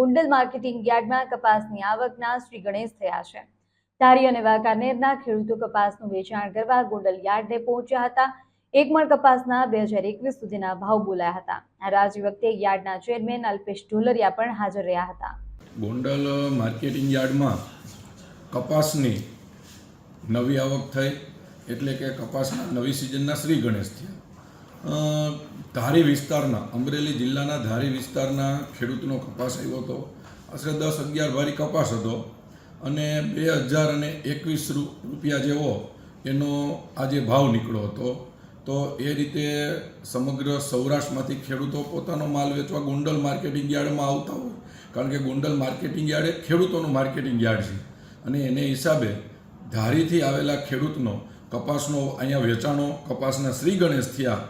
Gondal marketing યાર્ડમાં કપાસની આવકના શ્રી ગણેશ થયા છે. ધારી અને વાંકાનેરના ખેડૂતો કપાસનું વેચાણ કરવા ગોંડલ યાર્ડને પહોંચ્યા હતા. એક મણ કપાસના બે હજાર એકવીસ સુધીના ભાવ બોલાયા હતા. આ રાજ વખતે યાર્ડના ચેરમેન અલ્પેશ ઢોલરિયા પણ હાજર રહ્યા હતા. ગોંડલ માર્કેટિંગ યાર્ડમાં કપાસની નવી આવક થઈ એટલે કે કપાસના નવી સિઝનના શ્રી ગણેશ થયા. ધારી વિસ્તારના, અમરેલી જિલ્લાના ધારી વિસ્તારના ખેડૂતનો કપાસ આવ્યો હતો. આશરે દસ અગિયાર ભારી કપાસ હતો અને બે હજાર અને એકવીસ રૂપિયા જેવો એનો આજે ભાવ નીકળ્યો હતો. તો એ રીતે સમગ્ર સૌરાષ્ટ્રમાંથી ખેડૂતો પોતાનો માલ વેચવા ગોંડલ માર્કેટિંગ યાર્ડમાં આવતા હોય, કારણ કે ગોંડલ માર્કેટિંગ યાર્ડ એ ખેડૂતોનું માર્કેટિંગ યાર્ડ છે. અને એને હિસાબે ધારીથી આવેલા ખેડૂતનો કપાસનો અહીંયા વેચાણો કપાસના શ્રી ગણેશ થયા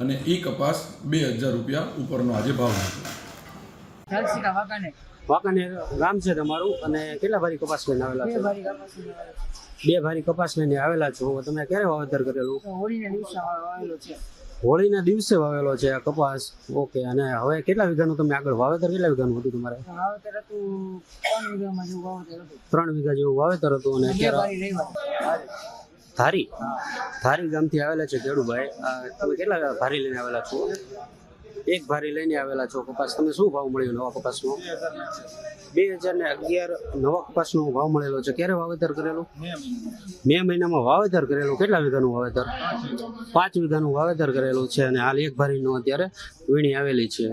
અને એ કપાસ બે હજાર રૂપિયા ઉપરનો આજે ભાવ હતો. વાંકાનેર ગામ છે તમારું. અને કેટલા ભારી કપાસ લઈને આવેલા છે? છો. બે ભારી કપાસ લઈને આવેલા છો. તમે ક્યારે વાવેતર કરેલું? હોળીના દિવસે આવેલો છે. હોળીના દિવસે વાવેલો છે આ કપાસ? ઓકે. અને હવે કેટલા વીઘાનું તમે આગળ વાવેતર? કેટલા વીઘાનું હતું તમારે? ત્રણ વીઘા જેવું વાવેતર હતું અને અત્યારે ધારી ધારી ગામથી આવેલા છે ખેડૂભાઈ તમે કેટલા ભારી લઈને આવેલા છો? એક ભારી લઈને આવેલા છો કપાસ. તમે શું ભાવ મળ્યો નવા કપાસનો? બે હજાર ને અગિયાર નવા કપાસનો ભાવ મળેલો છે. ક્યારે વાવેતર કરેલું? મે મહિનામાં વાવેતર કરેલું. કેટલા વીઘાનું વાવેતર? પાંચ વીઘાનું વાવેતર કરેલું છે અને હાલ એક ભારીનું અત્યારે વીણી આવેલી છે.